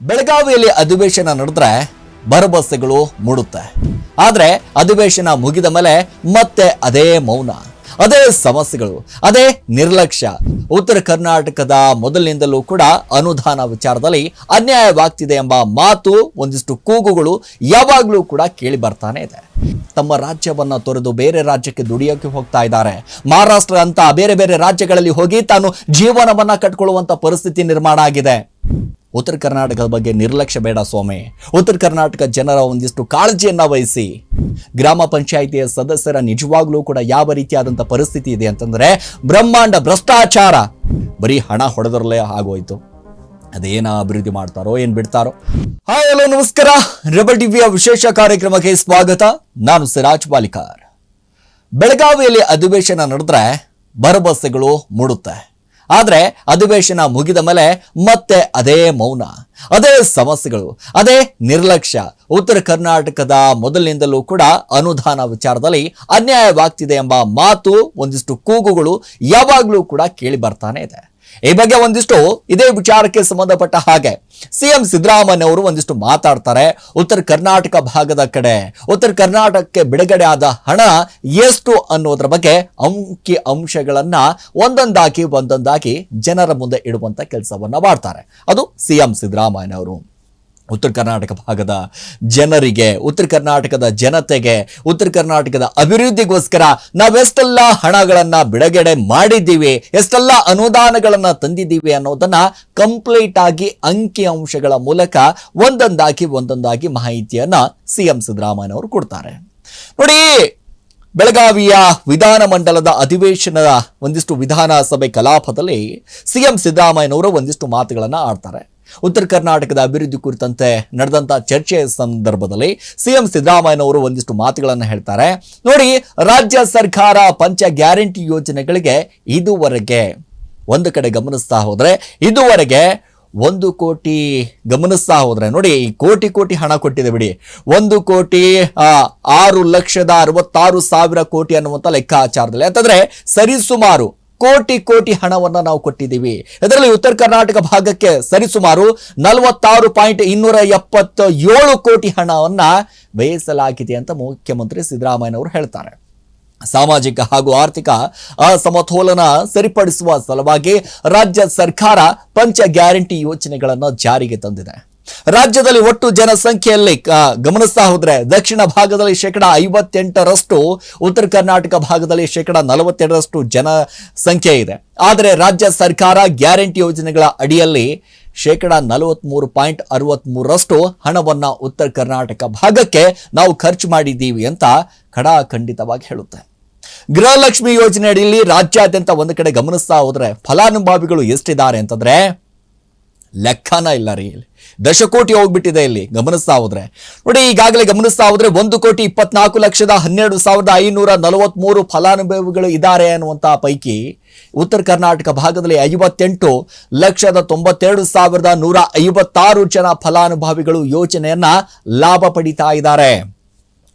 ಬೆಳಗಾವಿಯಲ್ಲಿ ಅಧಿವೇಶನ ನಡೆದ್ರೆ ಭರವಸೆಗಳು ಮೂಡುತ್ತೆ. ಆದರೆ ಅಧಿವೇಶನ ಮುಗಿದ ಮೇಲೆ ಮತ್ತೆ ಅದೇ ಮೌನ, ಅದೇ ಸಮಸ್ಯೆಗಳು, ಅದೇ ನಿರ್ಲಕ್ಷ್ಯ. ಉತ್ತರ ಕರ್ನಾಟಕದ ಮೊದಲಿನಿಂದಲೂ ಕೂಡ ಅನುದಾನ ವಿಚಾರದಲ್ಲಿ ಅನ್ಯಾಯವಾಗ್ತಿದೆ ಎಂಬ ಮಾತು ಒಂದಿಷ್ಟು ಕೂಗುಗಳು ಯಾವಾಗಲೂ ಕೂಡ ಕೇಳಿ ಬರ್ತಾನೆ ಇದೆ. ತಮ್ಮ ರಾಜ್ಯವನ್ನ ತೊರೆದು ಬೇರೆ ರಾಜ್ಯಕ್ಕೆ ದುಡಿಯೋಕೆ ಹೋಗ್ತಾ ಇದ್ದಾರೆ. ಮಹಾರಾಷ್ಟ್ರ ಅಂತ ಬೇರೆ ಬೇರೆ ರಾಜ್ಯಗಳಲ್ಲಿ ಹೋಗಿ ತಾನು ಜೀವನವನ್ನ ಕಟ್ಕೊಳ್ಳುವಂಥ ಪರಿಸ್ಥಿತಿ ನಿರ್ಮಾಣ ಆಗಿದೆ. ಉತ್ತರ ಕರ್ನಾಟಕದ ಬಗ್ಗೆ ನಿರ್ಲಕ್ಷ್ಯ ಬೇಡ ಸ್ವಾಮಿ. ಉತ್ತರ ಕರ್ನಾಟಕ ಜನರ ಒಂದಿಷ್ಟು ಕಾಳಜಿಯನ್ನು ವಹಿಸಿ. ಗ್ರಾಮ ಪಂಚಾಯಿತಿಯ ಸದಸ್ಯರ ನಿಜವಾಗ್ಲೂ ಕೂಡ ಯಾವ ರೀತಿಯಾದಂಥ ಪರಿಸ್ಥಿತಿ ಇದೆ ಅಂತಂದರೆ ಬ್ರಹ್ಮಾಂಡ ಭ್ರಷ್ಟಾಚಾರ. ಬರೀ ಹಣ ಹೊಡೆದರಲ್ಲೇ ಆಗೋಯ್ತು. ಅದೇನ ಅಭಿವೃದ್ಧಿ ಮಾಡ್ತಾರೋ, ಏನ್ ಬಿಡ್ತಾರೋ. ಹಾಯ್, ಹಲೋ, ನಮಸ್ಕಾರ. ರೆಬಲ್ ಟಿವಿಯ ವಿಶೇಷ ಕಾರ್ಯಕ್ರಮಕ್ಕೆ ಸ್ವಾಗತ. ನಾನು ಸಿರಾಜ್ ಪಾಲಿಕಾರ್. ಬೆಳಗಾವಿಯಲ್ಲಿ ಅಧಿವೇಶನ ನಡೆದ್ರೆ ಭರವಸೆಗಳು ಮೂಡುತ್ತೆ. ಆದ್ರೆ ಅಧಿವೇಶನ ಮುಗಿದ ಮೇಲೆ ಮತ್ತೆ ಅದೇ ಮೌನ, ಅದೇ ಸಮಸ್ಯೆಗಳು, ಅದೇ ನಿರ್ಲಕ್ಷ್ಯ. ಉತ್ತರ ಕರ್ನಾಟಕದ ಮೊದಲಿನಿಂದಲೂ ಕೂಡ ಅನುದಾನ ವಿಚಾರದಲ್ಲಿ ಅನ್ಯಾಯವಾಗ್ತಿದೆ ಎಂಬ ಮಾತು ಒಂದಿಷ್ಟು ಕೂಗುಗಳು ಯಾವಾಗಲೂ ಕೂಡ ಕೇಳಿ ಬರ್ತಾನೆ ಇದೆ. ಈ ಬಗ್ಗೆ ಒಂದಿಷ್ಟು ಇದೇ ವಿಚಾರಕ್ಕೆ ಸಂಬಂಧಪಟ್ಟ ಹಾಗೆ ಸಿಎಂ ಸಿದ್ದರಾಮಯ್ಯ ಅವರು ಒಂದಿಷ್ಟು ಮಾತಾಡ್ತಾರೆ. ಉತ್ತರ ಕರ್ನಾಟಕ ಭಾಗದ ಕಡೆ, ಉತ್ತರ ಕರ್ನಾಟಕಕ್ಕೆ ಬಿಡುಗಡೆ ಆದ ಹಣ ಎಷ್ಟು ಅನ್ನೋದ್ರ ಬಗ್ಗೆ ಅಂಕಿ ಅಂಶಗಳನ್ನ ಒಂದೊಂದಾಗಿ ಒಂದೊಂದಾಗಿ ಜನರ ಮುಂದೆ ಇಡುವಂತ ಕೆಲಸವನ್ನ ಮಾಡ್ತಾರೆ. ಅದು ಸಿಎಂ ಸಿದ್ದರಾಮಯ್ಯ ಅವರು ಉತ್ತರ ಕರ್ನಾಟಕ ಭಾಗದ ಜನರಿಗೆ, ಉತ್ತರ ಕರ್ನಾಟಕದ ಜನತೆಗೆ, ಉತ್ತರ ಕರ್ನಾಟಕದ ಅಭಿವೃದ್ಧಿಗೋಸ್ಕರ ನಾವೆಷ್ಟೆಲ್ಲ ಹಣಗಳನ್ನ ಬಿಡುಗಡೆ ಮಾಡಿದ್ದೀವಿ, ಎಷ್ಟೆಲ್ಲ ಅನುದಾನಗಳನ್ನ ತಂದಿದ್ದೀವಿ ಅನ್ನೋದನ್ನ ಕಂಪ್ಲೀಟ್ ಆಗಿ ಅಂಕಿ ಅಂಶಗಳ ಮೂಲಕ ಒಂದೊಂದಾಗಿ ಒಂದೊಂದಾಗಿ ಮಾಹಿತಿಯನ್ನ ಸಿಎಂ ಸಿದ್ದರಾಮಯ್ಯ ಅವರು ಕೊಡ್ತಾರೆ. ನೋಡಿ, ಬೆಳಗಾವಿಯ ವಿಧಾನಮಂಡಲದ ಅಧಿವೇಶನದ ಒಂದಿಷ್ಟು ವಿಧಾನಸಭೆ ಕಲಾಪದಲ್ಲಿ ಸಿ ಎಂ ಸಿದ್ದರಾಮಯ್ಯನವರು ಒಂದಿಷ್ಟು ಮಾತುಗಳನ್ನು ಆಡ್ತಾರೆ. ಉತ್ತರ ಕರ್ನಾಟಕದ ಅಭಿವೃದ್ಧಿ ಕುರಿತಂತೆ ನಡೆದಂತ ಚರ್ಚೆಯ ಸಂದರ್ಭದಲ್ಲಿ ಸಿಎಂ ಸಿದ್ದರಾಮಯ್ಯನವರು ಒಂದಿಷ್ಟು ಮಾತುಗಳನ್ನು ಹೇಳ್ತಾರೆ. ನೋಡಿ, ರಾಜ್ಯ ಸರ್ಕಾರ ಪಂಚ ಗ್ಯಾರಂಟಿ ಯೋಜನೆಗಳಿಗೆ ಇದುವರೆಗೆ ಒಂದು ಕಡೆ ಗಮನಿಸ್ತಾ ಹೋದರೆ, ಇದುವರೆಗೆ ಒಂದು ಕೋಟಿ ಗಮನಿಸ್ತಾ ಹೋದರೆ, ನೋಡಿ, ಈ ಕೋಟಿ ಕೋಟಿ ಹಣ ಕೊಟ್ಟಿದೆ ಬಿಡಿ. ಒಂದು ಕೋಟಿ ಆರು ಲಕ್ಷದ ಅರವತ್ತಾರು ಸಾವಿರ ಕೋಟಿ ಅನ್ನುವಂಥ ಲೆಕ್ಕಾಚಾರದಲ್ಲಿ. ಅಂತಂದ್ರೆ ಸರಿಸುಮಾರು ಕೋಟಿ ಕೋಟಿ ಹಣವನ್ನು ನಾವು ಕೊಟ್ಟಿದ್ದೀವಿ. ಇದರಲ್ಲಿ ಉತ್ತರ ಕರ್ನಾಟಕ ಭಾಗಕ್ಕೆ ಸರಿಸುಮಾರು ನಲವತ್ತಾರು ಪಾಯಿಂಟ್ ಇನ್ನೂರ ಎಪ್ಪತ್ತ ಏಳು ಕೋಟಿ ಹಣವನ್ನ ವ್ಯಯಿಸಲಾಗಿದೆ ಅಂತ ಮುಖ್ಯಮಂತ್ರಿ ಸಿದ್ದರಾಮಯ್ಯನವರು ಹೇಳ್ತಾರೆ. ಸಾಮಾಜಿಕ ಹಾಗೂ ಆರ್ಥಿಕ ಅಸಮತೋಲನ ಸರಿಪಡಿಸುವ ಸಲುವಾಗಿ ರಾಜ್ಯ ಸರ್ಕಾರ ಪಂಚ ಗ್ಯಾರಂಟಿ ಯೋಜನೆಗಳನ್ನು ಜಾರಿಗೆ ತಂದಿದೆ. ರಾಜ್ಯದಲ್ಲಿ ಒಟ್ಟು ಜನಸಂಖ್ಯೆಯಲ್ಲಿ ಗಮನಿಸ್ತಾ ಹೋದ್ರೆ ದಕ್ಷಿಣ ಭಾಗದಲ್ಲಿ ಶೇಕಡ ಐವತ್ತೆಂಟರಷ್ಟು, ಉತ್ತರ ಕರ್ನಾಟಕ ಭಾಗದಲ್ಲಿ ಶೇಕಡ ನಲವತ್ತೆರಡರಷ್ಟು ಜನಸಂಖ್ಯೆ ಇದೆ. ಆದರೆ ರಾಜ್ಯ ಸರ್ಕಾರ ಗ್ಯಾರಂಟಿ ಯೋಜನೆಗಳ ಅಡಿಯಲ್ಲಿ ಶೇಕಡ ನಲವತ್ಮೂರು ಪಾಯಿಂಟ್ ಅರವತ್ಮೂರರಷ್ಟು ಹಣವನ್ನು ಉತ್ತರ ಕರ್ನಾಟಕ ಭಾಗಕ್ಕೆ ನಾವು ಖರ್ಚು ಮಾಡಿದ್ದೀವಿ ಅಂತ ಖಡಾಖಂಡಿತವಾಗಿ ಹೇಳುತ್ತೆ. ಗೃಹಲಕ್ಷ್ಮಿ ಯೋಜನೆ ಅಡಿಯಲ್ಲಿ ರಾಜ್ಯಾದ್ಯಂತ ಒಂದು ಕಡೆ ಗಮನಿಸ್ತಾ ಹೋದರೆ ಫಲಾನುಭವಿಗಳು ಎಷ್ಟಿದ್ದಾರೆ ಅಂತಂದ್ರೆ ಲೆಕ್ಕನ ಇಲ್ಲ ರೀ ಇಲ್ಲಿ. ದಶಕೋಟಿ ಹೋಗ್ಬಿಟ್ಟಿದೆ ಇಲ್ಲಿ, ಗಮನಿಸ್ತಾ ಹೋದ್ರೆ. ನೋಡಿ, ಈಗಾಗಲೇ ಗಮನಿಸ್ತಾ ಹೋದ್ರೆ ಒಂದು ಕೋಟಿ ಇಪ್ಪತ್ನಾಲ್ಕು ಲಕ್ಷದ ಹನ್ನೆರಡು ಸಾವಿರದ ಐನೂರ ನಲವತ್ಮೂರು ಫಲಾನುಭವಿಗಳು ಇದ್ದಾರೆ ಅನ್ನುವಂತ ಪೈಕಿ ಉತ್ತರ ಕರ್ನಾಟಕ ಭಾಗದಲ್ಲಿ ಐವತ್ತೆಂಟು ಲಕ್ಷದ ತೊಂಬತ್ತೆರಡು ಸಾವಿರದ ನೂರ ಐವತ್ತಾರು ಜನ ಫಲಾನುಭವಿಗಳು ಯೋಜನೆಯನ್ನ ಲಾಭ ಪಡಿತಾ ಇದ್ದಾರೆ.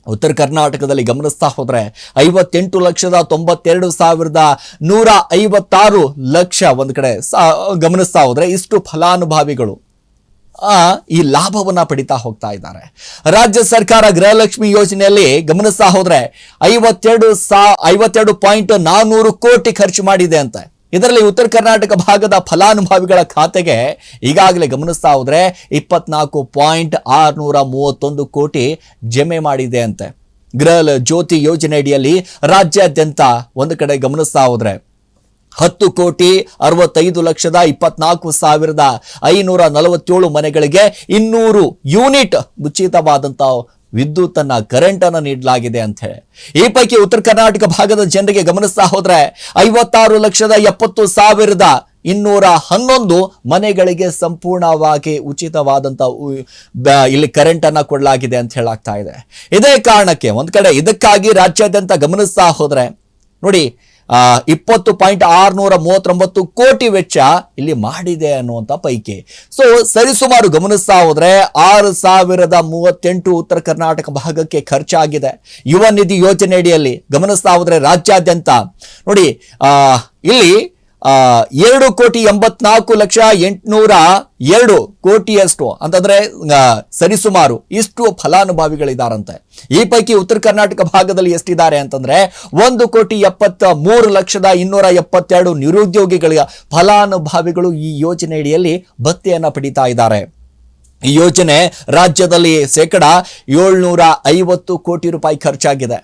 ಉತ್ತರ ಕರ್ನಾಟಕದಲ್ಲಿ ಗಮನಿಸ್ತಾ ಹೋದರೆ ಐವತ್ತೆಂಟು ಲಕ್ಷದ ತೊಂಬತ್ತೆರಡು ಸಾವಿರದ ನೂರ ಐವತ್ತಾರು ಲಕ್ಷ ಒಂದು ಕಡೆ ಗಮನಿಸ್ತಾ ಹೋದರೆ ಇಷ್ಟು ಫಲಾನುಭವಿಗಳು ಈ ಲಾಭವನ್ನ ಪಡಿತಾ ಹೋಗ್ತಾ ಇದ್ದಾರೆ. ರಾಜ್ಯ ಸರ್ಕಾರ ಗೃಹಲಕ್ಷ್ಮಿ ಯೋಜನೆಯಲ್ಲಿ ಗಮನಿಸ್ತಾ ಹೋದರೆ ಐವತ್ತೆರಡು ಸಾ, ಐವತ್ತೆರಡು ಪಾಯಿಂಟ್ ನಾನ್ನೂರು ಕೋಟಿ ಖರ್ಚು ಮಾಡಿದೆ ಅಂತ. ಇದರಲ್ಲಿ ಉತ್ತರ ಕರ್ನಾಟಕ ಭಾಗದ ಫಲಾನುಭವಿಗಳ ಖಾತೆಗೆ ಈಗಾಗಲೇ ಗಮನಿಸ್ತಾ ಹೋದ್ರೆ ಇಪ್ಪತ್ನಾಲ್ಕು ಪಾಯಿಂಟ್ ಆರುನೂರ ಮೂವತ್ತೊಂದು ಕೋಟಿ ಜಮೆ ಮಾಡಿದೆ ಅಂತೆ. ಗೃಹ ಜ್ಯೋತಿ ಯೋಜನೆ ಅಡಿಯಲ್ಲಿ ರಾಜ್ಯಾದ್ಯಂತ ಒಂದು ಕಡೆ ಗಮನಿಸ್ತಾ ಹೋದ್ರೆ ಹತ್ತು ಕೋಟಿ ಅರವತ್ತೈದು ಲಕ್ಷದ ಇಪ್ಪತ್ನಾಲ್ಕು ಸಾವಿರದ ಐನೂರ ನಲವತ್ತೇಳು ಮನೆಗಳಿಗೆ ಇನ್ನೂರು ಯೂನಿಟ್ ಉಚಿತವಾದಂಥ ವಿದ್ಯುತ್ ಅನ್ನ ಕರೆಂಟ್ ಅನ್ನ ನೀಡಲಾಗಿದೆ ಅಂತ ಹೇಳಿ. ಈ ಪೈಕಿ ಉತ್ತರ ಕರ್ನಾಟಕ ಭಾಗದ ಜನರಿಗೆ ಗಮನಿಸ್ತಾ ಹೋದರೆ ಐವತ್ತಾರು ಲಕ್ಷದ ಎಪ್ಪತ್ತು ಸಾವಿರದ ಇನ್ನೂರ ಹನ್ನೊಂದು ಮನೆಗಳಿಗೆ ಸಂಪೂರ್ಣವಾಗಿ ಉಚಿತವಾದಂತ ಉ- ಬ- ಇಲ್ಲಿ ಕರೆಂಟನ್ನು ಕೊಡಲಾಗಿದೆ ಅಂತ ಹೇಳಾಗ್ತಾ ಇದೆ. ಇದೇ ಕಾರಣಕ್ಕೆ ಒಂದು ಕಡೆ ಇದಕ್ಕಾಗಿ ರಾಜ್ಯಾದ್ಯಂತ ಗಮನಿಸ್ತಾ ಹೋದರೆ, ನೋಡಿ ಇಪ್ಪತ್ತು ಪಾಯಿಂಟ್ ಆರುನೂರ ಮೂವತ್ತೊಂಬತ್ತು ಕೋಟಿ ವೆಚ್ಚ ಇಲ್ಲಿ ಮಾಡಿದೆ ಅನ್ನುವಂಥ ಪೈಕಿ. ಸೊ ಸರಿಸುಮಾರು ಗಮನಿಸ್ತಾ ಹೋದರೆ ಆರು ಸಾವಿರದ ಮೂವತ್ತೆಂಟು ಉತ್ತರ ಕರ್ನಾಟಕ ಭಾಗಕ್ಕೆ ಖರ್ಚಾಗಿದೆ. ಯುವ ನಿಧಿ ಯೋಜನೆ ಅಡಿಯಲ್ಲಿ ಗಮನಿಸ್ತಾ ಹೋದ್ರೆ ರಾಜ್ಯಾದ್ಯಂತ. ನೋಡಿ ಇಲ್ಲಿ ಎರಡು ಕೋಟಿ ಎಂಬತ್ನಾಲ್ಕು ಲಕ್ಷ ಎಂಟುನೂರ ಎರಡು ಕೋಟಿಯಷ್ಟು, ಅಂತಂದ್ರೆ ಸರಿಸುಮಾರು ಇಷ್ಟು ಫಲಾನುಭವಿಗಳಿದಾರಂತೆ ಈ ಪೈಕಿ ಉತ್ತರ ಕರ್ನಾಟಕ ಭಾಗದಲ್ಲಿ ಎಷ್ಟಿದ್ದಾರೆ ಅಂತಂದ್ರೆ, ಒಂದು ಕೋಟಿ ಎಪ್ಪತ್ತ ಮೂರು ಲಕ್ಷದ ಇನ್ನೂರ ಎಪ್ಪತ್ತೆರಡು ನಿರುದ್ಯೋಗಿಗಳ ಫಲಾನುಭವಿಗಳು ಈ ಯೋಜನೆಯಡಿಯಲ್ಲಿ ಭತ್ತೆಯನ್ನು ಪಡಿತಾ ಇದ್ದಾರೆ. ಈ ಯೋಜನೆ ರಾಜ್ಯದಲ್ಲಿ ಶೇಕಡ ಏಳ್ನೂರ ಐವತ್ತು ಕೋಟಿ ರೂಪಾಯಿ ಖರ್ಚಾಗಿದೆ.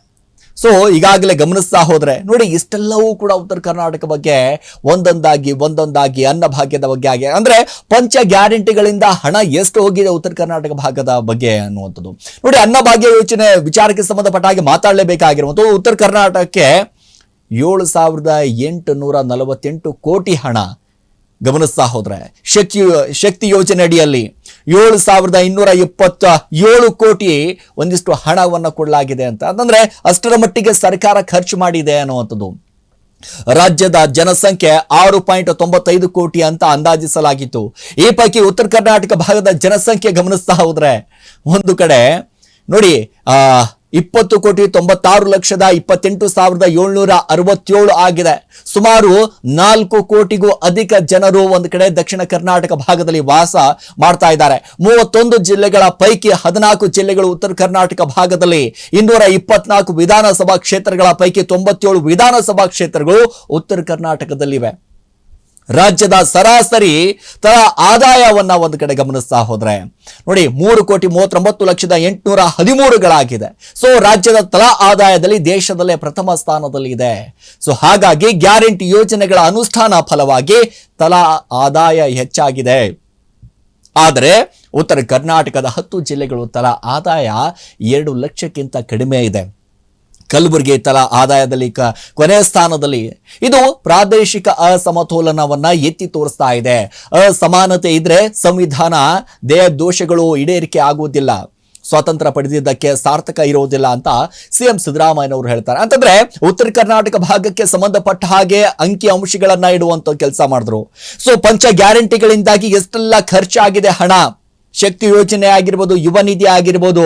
ಸೊ ಈಗಾಗಲೇ ಗಮನಿಸ್ತಾ ಹೋದ್ರೆ, ನೋಡಿ, ಇಷ್ಟೆಲ್ಲವೂ ಕೂಡ ಉತ್ತರ ಕರ್ನಾಟಕ ಬಗ್ಗೆ ಒಂದೊಂದಾಗಿ ಒಂದೊಂದಾಗಿ ಅನ್ನಭಾಗ್ಯದ ಬಗ್ಗೆ ಆಗಿ ಅಂದ್ರೆ, ಪಂಚ ಗ್ಯಾರಂಟಿಗಳಿಂದ ಹಣ ಎಷ್ಟು ಹೋಗಿದೆ ಉತ್ತರ ಕರ್ನಾಟಕ ಭಾಗದ ಬಗ್ಗೆ ಅನ್ನುವಂಥದ್ದು. ನೋಡಿ ಅನ್ನಭಾಗ್ಯ ಯೋಜನೆ ವಿಚಾರಕ್ಕೆ ಸಂಬಂಧಪಟ್ಟ ಹಾಗೆ ಮಾತಾಡಲೇಬೇಕಾಗಿರುವಂಥದ್ದು, ಉತ್ತರ ಕರ್ನಾಟಕಕ್ಕೆ ಏಳು ಸಾವಿರದ ಎಂಟುನೂರ ನಲವತ್ತೆಂಟು ಕೋಟಿ ಹಣ. ಗಮನಿಸ್ತಾ ಹೋದ್ರೆ, ಶಕ್ತಿ ಶಕ್ತಿ ಯೋಜನೆ ಅಡಿಯಲ್ಲಿ ಏಳು ಸಾವಿರದ ಇನ್ನೂರ ಇಪ್ಪತ್ತ ಏಳು ಕೋಟಿ ಒಂದಿಷ್ಟು ಹಣವನ್ನು ಕೊಡಲಾಗಿದೆ ಅಂತ. ಅಂತಂದ್ರೆ ಅಷ್ಟರ ಮಟ್ಟಿಗೆ ಸರ್ಕಾರ ಖರ್ಚು ಮಾಡಿದೆ ಅನ್ನುವಂಥದ್ದು. ರಾಜ್ಯದ ಜನಸಂಖ್ಯೆ ಆರು ಪಾಯಿಂಟ್ ತೊಂಬತ್ತೈದು ಕೋಟಿ ಅಂತ ಅಂದಾಜಿಸಲಾಗಿತ್ತು. ಈ ಪೈಕಿ ಉತ್ತರ ಕರ್ನಾಟಕ ಭಾಗದ ಜನಸಂಖ್ಯೆ ಗಮನಿಸ್ತಾ ಹೋದ್ರೆ ಒಂದು ಕಡೆ ನೋಡಿ ಇಪ್ಪತ್ತು ಕೋಟಿ ತೊಂಬತ್ತಾರು ಲಕ್ಷದ ಇಪ್ಪತ್ತೆಂಟು ಸಾವಿರದ ಏಳ್ನೂರ ಅರವತ್ತೇಳು ಆಗಿದೆ. ಸುಮಾರು ನಾಲ್ಕು ಕೋಟಿಗೂ ಅಧಿಕ ಜನರು ಒಂದು ಕಡೆ ದಕ್ಷಿಣ ಕರ್ನಾಟಕ ಭಾಗದಲ್ಲಿ ವಾಸ ಮಾಡ್ತಾ ಇದ್ದಾರೆ. ಮೂವತ್ತೊಂದು ಜಿಲ್ಲೆಗಳ ಪೈಕಿ ಹದಿನಾಲ್ಕು ಜಿಲ್ಲೆಗಳು ಉತ್ತರ ಕರ್ನಾಟಕ ಭಾಗದಲ್ಲಿ ಇನ್ನೂರ ಇಪ್ಪತ್ನಾಲ್ಕು ವಿಧಾನಸಭಾ ಕ್ಷೇತ್ರಗಳ ಪೈಕಿ ತೊಂಬತ್ತೇಳು ವಿಧಾನಸಭಾ ಕ್ಷೇತ್ರಗಳು ಉತ್ತರ ಕರ್ನಾಟಕದಲ್ಲಿವೆ. ರಾಜ್ಯದ ಸರಾಸರಿ ತರ ಆದಾಯವನ್ನ ಒಂದು ಕಡೆ ಗಮನಿಸ್ತಾ ಹೋದರೆ. ನೋಡಿ, ಮೂರು ಕೋಟಿ ಮೂವತ್ತೊಂಬತ್ತು ಲಕ್ಷದ ಎಂಟುನೂರ ಹದಿಮೂರುಗಳಾಗಿದೆ. ಸೊ ರಾಜ್ಯದ ತಲಾ ಆದಾಯದಲ್ಲಿ ದೇಶದಲ್ಲೇ ಪ್ರಥಮ ಸ್ಥಾನದಲ್ಲಿ ಇದೆ. ಸೊ ಹಾಗಾಗಿ ಗ್ಯಾರಂಟಿ ಯೋಜನೆಗಳ ಅನುಷ್ಠಾನ ಫಲವಾಗಿ ತಲಾ ಆದಾಯ ಹೆಚ್ಚಾಗಿದೆ. ಆದರೆ, ಉತ್ತರ ಕರ್ನಾಟಕದ ಹತ್ತು ಜಿಲ್ಲೆಗಳು ತಲಾ ಆದಾಯ ಎರಡು ಲಕ್ಷಕ್ಕಿಂತ ಕಡಿಮೆ ಇದೆ. ಕಲಬುರಗಿ ತಲಾ ಆದಾಯದಲ್ಲಿ ಕೊನೆಯ ಸ್ಥಾನದಲ್ಲಿ ಇದು ಪ್ರಾದೇಶಿಕ ಅಸಮತೋಲನವನ್ನ ಎತ್ತಿ ತೋರಿಸ್ತಾ ಇದೆ. ಅಸಮಾನತೆ ಇದ್ರೆ ಸಂವಿಧಾನ ದೇಹ ದೋಷಗಳು ಈಡೇರಿಕೆ ಆಗುವುದಿಲ್ಲ. ಸ್ವಾತಂತ್ರ್ಯ ಪಡೆದಿದ್ದಕ್ಕೆ ಸಾರ್ಥಕ ಇರುವುದಿಲ್ಲ ಅಂತ ಸಿಎಂ ಸಿದ್ದರಾಮಯ್ಯನವರು ಹೇಳ್ತಾರೆ. ಅಂತಂದ್ರೆ ಉತ್ತರ ಕರ್ನಾಟಕ ಭಾಗಕ್ಕೆ ಸಂಬಂಧಪಟ್ಟ ಹಾಗೆ ಅಂಕಿ ಅಂಶಗಳನ್ನ ಇಡುವಂತ ಕೆಲಸ ಮಾಡಿದ್ರು. ಸೊ ಪಂಚ ಗ್ಯಾರಂಟಿಗಳಿಂದಾಗಿ ಎಷ್ಟೆಲ್ಲ ಖರ್ಚಾಗಿದೆ ಹಣ? ಶಕ್ತಿ ಯೋಜನೆ ಆಗಿರ್ಬೋದು, ಯುವ ನಿಧಿ ಆಗಿರ್ಬೋದು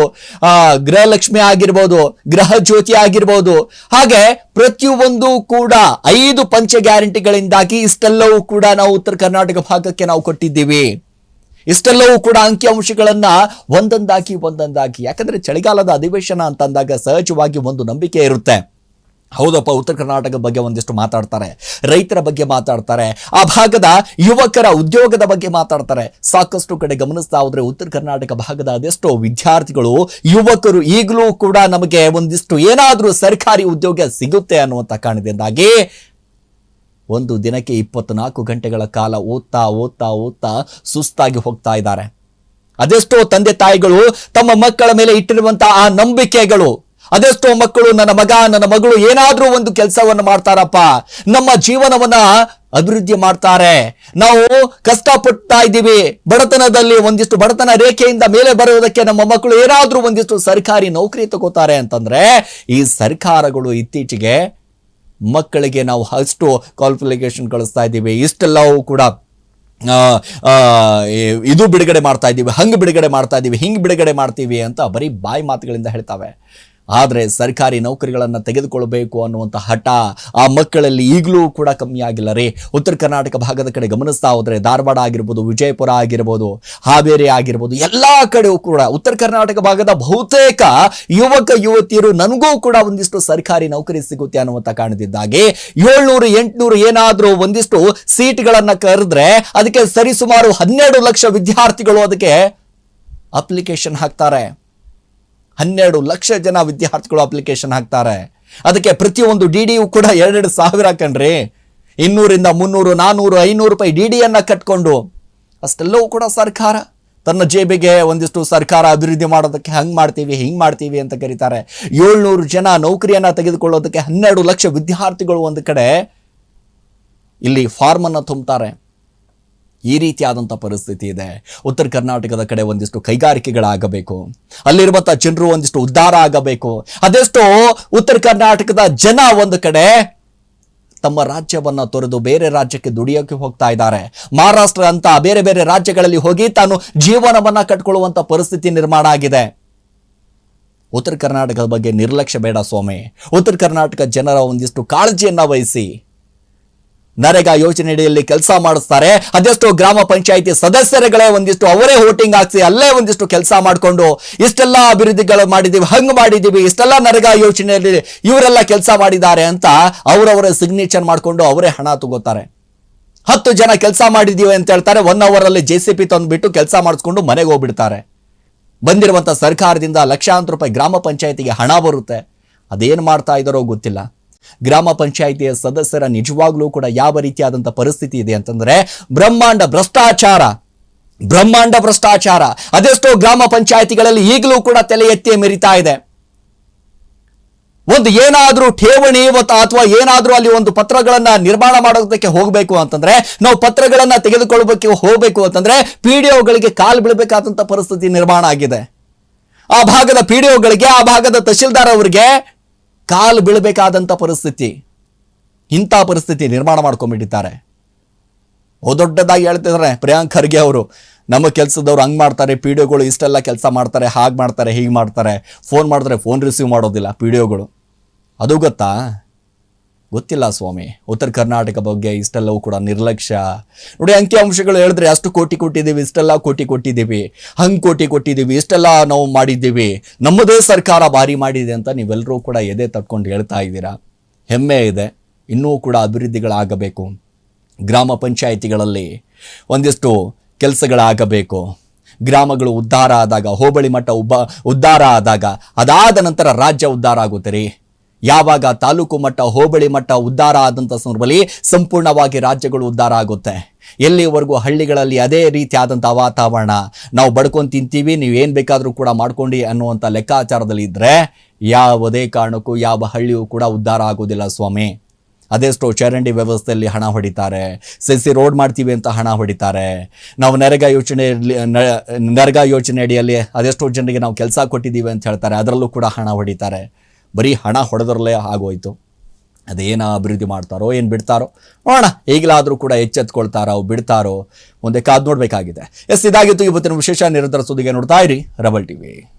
ಗೃಹಲಕ್ಷ್ಮಿ ಆಗಿರ್ಬೋದು, ಗೃಹ ಜ್ಯೋತಿ ಆಗಿರ್ಬೋದು, ಹಾಗೆ ಪ್ರತಿಯೊಂದು ಕೂಡ ಐದು ಪಂಚ ಗ್ಯಾರಂಟಿಗಳಿಂದಾಗಿ ಇಷ್ಟೆಲ್ಲವೂ ಕೂಡ ನಾವು ಉತ್ತರ ಕರ್ನಾಟಕ ಭಾಗಕ್ಕೆ ನಾವು ಕೊಟ್ಟಿದ್ದೀವಿ. ಇಷ್ಟೆಲ್ಲವೂ ಕೂಡ ಅಂಕಿಅಂಶಗಳನ್ನ ಒಂದೊಂದಾಗಿ ಒಂದೊಂದಾಗಿ. ಯಾಕಂದ್ರೆ ಚಳಿಗಾಲದ ಅಧಿವೇಶನ ಅಂತ ಅಂದಾಗ ಸಹಜವಾಗಿ ಒಂದು ನಂಬಿಕೆ ಇರುತ್ತೆ. ಹೌದಪ್ಪ, ಉತ್ತರ ಕರ್ನಾಟಕದ ಬಗ್ಗೆ ಒಂದಿಷ್ಟು ಮಾತಾಡ್ತಾರೆ. ರೈತರ ಬಗ್ಗೆ ಮಾತಾಡ್ತಾರೆ. ಆ ಭಾಗದ ಯುವಕರ ಉದ್ಯೋಗದ ಬಗ್ಗೆ ಮಾತಾಡ್ತಾರೆ. ಸಾಕಷ್ಟು ಕಡೆ ಗಮನಿಸ್ತಾ ಹೋದ್ರೆ ಉತ್ತರ ಕರ್ನಾಟಕ ಭಾಗದ ಅದೆಷ್ಟೋ ವಿದ್ಯಾರ್ಥಿಗಳು, ಯುವಕರು ಈಗಲೂ ಕೂಡ ನಮಗೆ ಒಂದಿಷ್ಟು ಏನಾದರೂ ಸರ್ಕಾರಿ ಉದ್ಯೋಗ ಸಿಗುತ್ತೆ ಅನ್ನುವಂಥ ಕಾರಣದಿಂದಾಗಿ ಒಂದು ದಿನಕ್ಕೆ ಇಪ್ಪತ್ನಾಲ್ಕು ಗಂಟೆಗಳ ಕಾಲ ಓದ್ತಾ ಓದ್ತಾ ಓದ್ತಾ ಸುಸ್ತಾಗಿ ಹೋಗ್ತಾ ಇದ್ದಾರೆ. ಅದೆಷ್ಟೋ ತಂದೆ ತಾಯಿಗಳು ತಮ್ಮ ಮಕ್ಕಳ ಮೇಲೆ ಇಟ್ಟಿರುವಂತಹ ಆ ನಂಬಿಕೆಗಳು ಅದೆಷ್ಟೋ ಮಕ್ಕಳು, ನನ್ನ ಮಗ, ನನ್ನ ಮಗಳು ಏನಾದ್ರೂ ಒಂದು ಕೆಲಸವನ್ನು ಮಾಡ್ತಾರಪ್ಪ. ನಮ್ಮ ಜೀವನವನ್ನ ಅಭಿವೃದ್ಧಿ ಮಾಡ್ತಾರೆ. ನಾವು ಕಷ್ಟಪಡ್ತಾ ಇದ್ದೀವಿ. ಬಡತನದಲ್ಲಿ ಒಂದಿಷ್ಟು ಬಡತನ ರೇಖೆಯಿಂದ ಮೇಲೆ ಬರೋದಕ್ಕೆ ನಮ್ಮ ಮಕ್ಕಳು ಏನಾದ್ರೂ ಒಂದಿಷ್ಟು ಸರ್ಕಾರಿ ನೌಕರಿ ತಗೋತಾರೆ ಅಂತಂದ್ರೆ, ಈ ಸರ್ಕಾರಗಳು ಇತ್ತೀಚೆಗೆ ಮಕ್ಕಳಿಗೆ ನಾವು ಅಷ್ಟು ಕ್ವಾಲಿಫಿಕೇಶನ್ ಕಳಿಸ್ತಾ ಇದ್ದೀವಿ. ಇಷ್ಟೆಲ್ಲವೂ ಕೂಡ ಇದು ಬಿಡುಗಡೆ ಮಾಡ್ತಾ ಇದ್ದೀವಿ. ಹಂಗೆ ಬಿಡುಗಡೆ ಮಾಡ್ತಾ ಇದ್ದೀವಿ. ಹಿಂಗೆ ಬಿಡುಗಡೆ ಮಾಡ್ತೀವಿ ಅಂತ ಬರೀ ಬಾಯಿ ಮಾತುಗಳಿಂದ ಹೇಳ್ತಾವೆ. ಆದರೆ ಸರ್ಕಾರಿ ನೌಕರಿಗಳನ್ನು ತೆಗೆದುಕೊಳ್ಳಬೇಕು ಅನ್ನುವಂಥ ಹಠ ಆ ಮಕ್ಕಳಲ್ಲಿ ಈಗಲೂ ಕೂಡ ಕಮ್ಮಿ ಆಗಿಲ್ಲ ರೀ. ಉತ್ತರ ಕರ್ನಾಟಕ ಭಾಗದ ಕಡೆ ಗಮನಿಸ್ತಾ ಹೋದರೆ ಧಾರವಾಡ ಆಗಿರ್ಬೋದು, ವಿಜಯಪುರ ಆಗಿರ್ಬೋದು, ಹಾವೇರಿ ಆಗಿರ್ಬೋದು, ಎಲ್ಲ ಕಡೆಯೂ ಕೂಡ ಉತ್ತರ ಕರ್ನಾಟಕ ಭಾಗದ ಬಹುತೇಕ ಯುವಕ, ಯುವತಿಯರು ನನಗೂ ಕೂಡ ಒಂದಿಷ್ಟು ಸರ್ಕಾರಿ ನೌಕರಿ ಸಿಗುತ್ತೆ ಅನ್ನುವಂಥ ಕಾಣದಿದ್ದಾಗೆ ಏಳ್ನೂರು, ಎಂಟುನೂರು ಏನಾದರೂ ಒಂದಿಷ್ಟು ಸೀಟ್ಗಳನ್ನು ಕರೆದ್ರೆ ಅದಕ್ಕೆ ಸರಿಸುಮಾರು ಹನ್ನೆರಡು ಲಕ್ಷ ವಿದ್ಯಾರ್ಥಿಗಳು ಅದಕ್ಕೆ ಅಪ್ಲಿಕೇಶನ್ ಹಾಕ್ತಾರೆ. ಹನ್ನೆರಡು ಲಕ್ಷ ಜನ ವಿದ್ಯಾರ್ಥಿಗಳು ಅಪ್ಲಿಕೇಶನ್ ಹಾಕ್ತಾರೆ. ಅದಕ್ಕೆ ಪ್ರತಿಯೊಂದು ಡಿ ಡಿಯು ಕೂಡ ಎರಡೆರಡು ಸಾವಿರ ಕಣ್ರಿ. ಇನ್ನೂರಿಂದ ಮುನ್ನೂರು ನಾನ್ನೂರು ಐನೂರು ರೂಪಾಯಿ ಡಿ ಡಿಯನ್ನು ಕಟ್ಕೊಂಡು ಅಷ್ಟೆಲ್ಲವೂ ಕೂಡ ಸರ್ಕಾರ ತನ್ನ ಜೇಬಿಗೆ ಒಂದಿಷ್ಟು ಸರ್ಕಾರ ಅಭಿವೃದ್ಧಿ ಮಾಡೋದಕ್ಕೆ ಹಂಗೆ ಮಾಡ್ತೀವಿ, ಹಿಂಗೆ ಮಾಡ್ತೀವಿ ಅಂತ ಕರೀತಾರೆ. ಏಳ್ನೂರು ಜನ ನೌಕರಿಯನ್ನ ತೆಗೆದುಕೊಳ್ಳೋದಕ್ಕೆ ಹನ್ನೆರಡು ಲಕ್ಷ ವಿದ್ಯಾರ್ಥಿಗಳು ಒಂದು ಕಡೆ ಇಲ್ಲಿ ಫಾರ್ಮನ್ನು ತುಂಬ್ತಾರೆ. ಈ ರೀತಿಯಾದಂಥ ಪರಿಸ್ಥಿತಿ ಇದೆ. ಉತ್ತರ ಕರ್ನಾಟಕದ ಕಡೆ ಒಂದಿಷ್ಟು ಕೈಗಾರಿಕೆಗಳಾಗಬೇಕು. ಅಲ್ಲಿರುವಂಥ ಜನರು ಒಂದಿಷ್ಟು ಉದ್ಧಾರ ಆಗಬೇಕು. ಅದೆಷ್ಟೋ ಉತ್ತರ ಕರ್ನಾಟಕದ ಜನ ಒಂದು ಕಡೆ ತಮ್ಮ ರಾಜ್ಯವನ್ನು ತೊರೆದು ಬೇರೆ ರಾಜ್ಯಕ್ಕೆ ದುಡಿಯೋಕೆ ಹೋಗ್ತಾ ಇದ್ದಾರೆ. ಮಹಾರಾಷ್ಟ್ರ ಅಂತ ಬೇರೆ ಬೇರೆ ರಾಜ್ಯಗಳಲ್ಲಿ ಹೋಗಿ ತಾನು ಜೀವನವನ್ನು ಕಟ್ಕೊಳ್ಳುವಂಥ ಪರಿಸ್ಥಿತಿ ನಿರ್ಮಾಣ ಆಗಿದೆ. ಉತ್ತರ ಕರ್ನಾಟಕದ ಬಗ್ಗೆ ನಿರ್ಲಕ್ಷ್ಯ ಬೇಡ ಸ್ವಾಮಿ. ಉತ್ತರ ಕರ್ನಾಟಕ ಜನರ ಒಂದಿಷ್ಟು ಕಾಳಜಿಯನ್ನು ವಹಿಸಿ. ನರೇಗಾ ಯೋಜನೆಯಡಿಯಲ್ಲಿ ಕೆಲಸ ಮಾಡಿಸ್ತಾರೆ. ಅದೆಷ್ಟೋ ಗ್ರಾಮ ಪಂಚಾಯಿತಿ ಸದಸ್ಯರುಗಳೇ ಒಂದಿಷ್ಟು ಅವರೇ ವೋಟಿಂಗ್ ಹಾಕ್ಸಿ ಅಲ್ಲೇ ಒಂದಿಷ್ಟು ಕೆಲಸ ಮಾಡಿಕೊಂಡು ಇಷ್ಟೆಲ್ಲ ಅಭಿವೃದ್ಧಿಗಳು ಮಾಡಿದೀವಿ ಹಂಗ್ ಮಾಡಿದೀವಿ ಇಷ್ಟೆಲ್ಲ ನರೇಗಾ ಯೋಜನೆಯಲ್ಲಿ ಇವರೆಲ್ಲ ಕೆಲಸ ಮಾಡಿದ್ದಾರೆ ಅಂತ ಅವರವರೇ ಸಿಗ್ನೇಚರ್ ಮಾಡಿಕೊಂಡು ಅವರೇ ಹಣ ತಗೋತಾರೆ. ಹತ್ತು ಜನ ಕೆಲಸ ಮಾಡಿದೀವಿ ಅಂತ ಹೇಳ್ತಾರೆ ಒನ್ ಅವರ್ ಅಲ್ಲಿ ಜೆ ಸಿ ಪಿ ತಂದುಬಿಟ್ಟು ಕೆಲಸ ಮಾಡಿಸ್ಕೊಂಡು ಮನೆಗೆ ಹೋಗ್ಬಿಡ್ತಾರೆ. ಬಂದಿರುವಂಥ ಸರ್ಕಾರದಿಂದ ಲಕ್ಷಾಂತರ ರೂಪಾಯಿ ಗ್ರಾಮ ಪಂಚಾಯತಿಗೆ ಹಣ ಬರುತ್ತೆ. ಅದೇನು ಮಾಡ್ತಾ ಇದ್ದಾರೋ ಗೊತ್ತಿಲ್ಲ. ಗ್ರಾಮ ಪಂಚಾಯಿತಿಯ ಸದಸ್ಯರ ನಿಜವಾಗ್ಲೂ ಕೂಡ ಯಾವ ರೀತಿಯಾದಂಥ ಪರಿಸ್ಥಿತಿ ಇದೆ ಅಂತಂದ್ರೆ ಬ್ರಹ್ಮಾಂಡ ಭ್ರಷ್ಟಾಚಾರ. ಬ್ರಹ್ಮಾಂಡ ಭ್ರಷ್ಟಾಚಾರ. ಅದೆಷ್ಟೋ ಗ್ರಾಮ ಪಂಚಾಯಿತಿಗಳಲ್ಲಿ ಈಗಲೂ ಕೂಡ ತಲೆ ಎತ್ತಿ ಮೆರಿತಾ ಇದೆ. ಒಂದು ಏನಾದರೂ ಠೇವಣಿ ಅಥವಾ ಏನಾದರೂ ಅಲ್ಲಿ ಒಂದು ಪತ್ರಗಳನ್ನ ನಿರ್ಮಾಣ ಮಾಡೋದಕ್ಕೆ ಹೋಗಬೇಕು ಅಂತಂದ್ರೆ, ನಾವು ಪತ್ರಗಳನ್ನ ತೆಗೆದುಕೊಳ್ಳಬೇಕು ಹೋಗಬೇಕು ಅಂತಂದ್ರೆ ಪಿ ಡಿ ಒಗಳಿಗೆ ಕಾಲು ಬೀಳಬೇಕಾದಂಥ ಪರಿಸ್ಥಿತಿ ನಿರ್ಮಾಣ ಆಗಿದೆ. ಆ ಭಾಗದ ಪಿ ಡಿ ಒಗಳಿಗೆ, ಆ ಭಾಗದ ತಹಶೀಲ್ದಾರ್ ಅವರಿಗೆ ಕಾಲು ಬೀಳಬೇಕಾದಂಥ ಪರಿಸ್ಥಿತಿ, ಇಂಥ ಪರಿಸ್ಥಿತಿ ನಿರ್ಮಾಣ ಮಾಡ್ಕೊಂಡ್ಬಿಟ್ಟಿದ್ದಾರೆ. ದೊಡ್ಡದಾಗಿ ಹೇಳ್ತಿದ್ದಾರೆ ಪ್ರಿಯಾಂಕ್ ಖರ್ಗೆ ಅವರು, ನಮ್ಮ ಕೆಲಸದವ್ರು ಹಂಗೆ ಮಾಡ್ತಾರೆ ಪಿ ಡಿಒಗಳು ಇಷ್ಟೆಲ್ಲ ಕೆಲಸ ಮಾಡ್ತಾರೆ, ಹಾಗೆ ಮಾಡ್ತಾರೆ, ಹೀಗೆ ಮಾಡ್ತಾರೆ, ಫೋನ್ ಮಾಡಿದ್ರೆ ಫೋನ್ ರಿಸೀವ್ ಮಾಡೋದಿಲ್ಲ ಪಿ ಡಿಒಗಳು ಅದು ಗೊತ್ತಾ? ಗೊತ್ತಿಲ್ಲ ಸ್ವಾಮಿ. ಉತ್ತರ ಕರ್ನಾಟಕ ಬಗ್ಗೆ ಇಷ್ಟೆಲ್ಲವೂ ಕೂಡ ನಿರ್ಲಕ್ಷ್ಯ. ನೋಡಿ, ಅಂಕಿ ಅಂಶಗಳು ಹೇಳಿದ್ರೆ ಅಷ್ಟು ಕೋಟಿ ಕೊಟ್ಟಿದ್ದೀವಿ, ಇಷ್ಟೆಲ್ಲ ಕೋಟಿ ಕೊಟ್ಟಿದ್ದೀವಿ. ಹಂಗೆ ಕೋಟಿ ಕೊಟ್ಟಿದ್ದೀವಿ, ಇಷ್ಟೆಲ್ಲ ನಾವು ಮಾಡಿದ್ದೀವಿ. ನಮ್ಮದೇ ಸರ್ಕಾರ ಭಾರಿ ಮಾಡಿದೆ ಅಂತ ನೀವೆಲ್ಲರೂ ಕೂಡ ಎದೆ ತಟ್ಕೊಂಡು ಹೇಳ್ತಾ ಇದ್ದೀರಾ? ಹೆಮ್ಮೆ ಇದೆ. ಇನ್ನೂ ಕೂಡ ಅಭಿವೃದ್ಧಿಗಳಾಗಬೇಕು. ಗ್ರಾಮ ಪಂಚಾಯಿತಿಗಳಲ್ಲಿ ಒಂದಿಷ್ಟು ಕೆಲಸಗಳಾಗಬೇಕು. ಗ್ರಾಮಗಳು ಉದ್ಧಾರ ಆದಾಗ, ಹೋಬಳಿ ಮಟ್ಟ ಉಬ್ಬ, ಉದ್ಧಾರ ಆದಾಗ, ಅದಾದ ನಂತರ ರಾಜ್ಯ ಉದ್ಧಾರ ಆಗುತ್ತೆ ರೀ. ಯಾವಾಗ ತಾಲೂಕು ಮಟ್ಟ, ಹೋಬಳಿ ಮಟ್ಟ ಉದ್ಧಾರ ಆದಂಥ ಸಂದರ್ಭದಲ್ಲಿ ಸಂಪೂರ್ಣವಾಗಿ ರಾಜ್ಯಗಳು ಉದ್ಧಾರ ಆಗುತ್ತೆ. ಎಲ್ಲಿವರೆಗೂ ಹಳ್ಳಿಗಳಲ್ಲಿ ಅದೇ ರೀತಿಯಾದಂಥ ವಾತಾವರಣ ನಾವು ಬಡ್ಕೊಂಡು ತಿಂತೀವಿ, ನೀವು ಏನು ಬೇಕಾದರೂ ಕೂಡ ಮಾಡ್ಕೊಂಡು ಅನ್ನುವಂಥ ಲೆಕ್ಕಾಚಾರದಲ್ಲಿ ಇದ್ದರೆ ಯಾವುದೇ ಕಾರಣಕ್ಕೂ ಯಾವ ಹಳ್ಳಿಯೂ ಕೂಡ ಉದ್ಧಾರ ಆಗೋದಿಲ್ಲ ಸ್ವಾಮಿ. ಅದೆಷ್ಟೋ ಚರಂಡಿ ವ್ಯವಸ್ಥೆಯಲ್ಲಿ ಹಣ ಹೊಡಿತಾರೆ, ಸೆಸಿ ರೋಡ್ ಮಾಡ್ತೀವಿ ಅಂತ ಹಣ ಹೊಡಿತಾರೆ. ನಾವು ನರೇಗಾ ಯೋಜನೆಯಲ್ಲಿ ನರೇಗಾ ಯೋಜನೆ ಅಡಿಯಲ್ಲಿ ಅದೆಷ್ಟೋ ಜನರಿಗೆ ನಾವು ಕೆಲಸ ಕೊಟ್ಟಿದ್ದೀವಿ ಅಂತ ಹೇಳ್ತಾರೆ, ಅದರಲ್ಲೂ ಕೂಡ ಹಣ ಹೊಡಿತಾರೆ. ಬರೀ ಹಣ ಹೊಡೆದ್ರಲ್ಲೇ ಆಗೋಯ್ತು. ಅದೇನು ಅಭಿವೃದ್ಧಿ ಮಾಡ್ತಾರೋ, ಏನು ಬಿಡ್ತಾರೋ, ನೋಡೋಣ. ಈಗಲಾದರೂ ಕೂಡ ಎಚ್ಚೆತ್ಕೊಳ್ತಾರೋ, ಬಿಡ್ತಾರೋ ಮುಂದೆ ಕಾದು ನೋಡಬೇಕಾಗಿದೆ. ಎಸ್, ಇದಾಗಿತ್ತು ಇವತ್ತಿನ ವಿಶೇಷ ನಿರಂತರ ಸುದ್ದಿಗೆ ನೋಡ್ತಾ ಇರಿ, ರಬಲ್ ಟಿವಿ.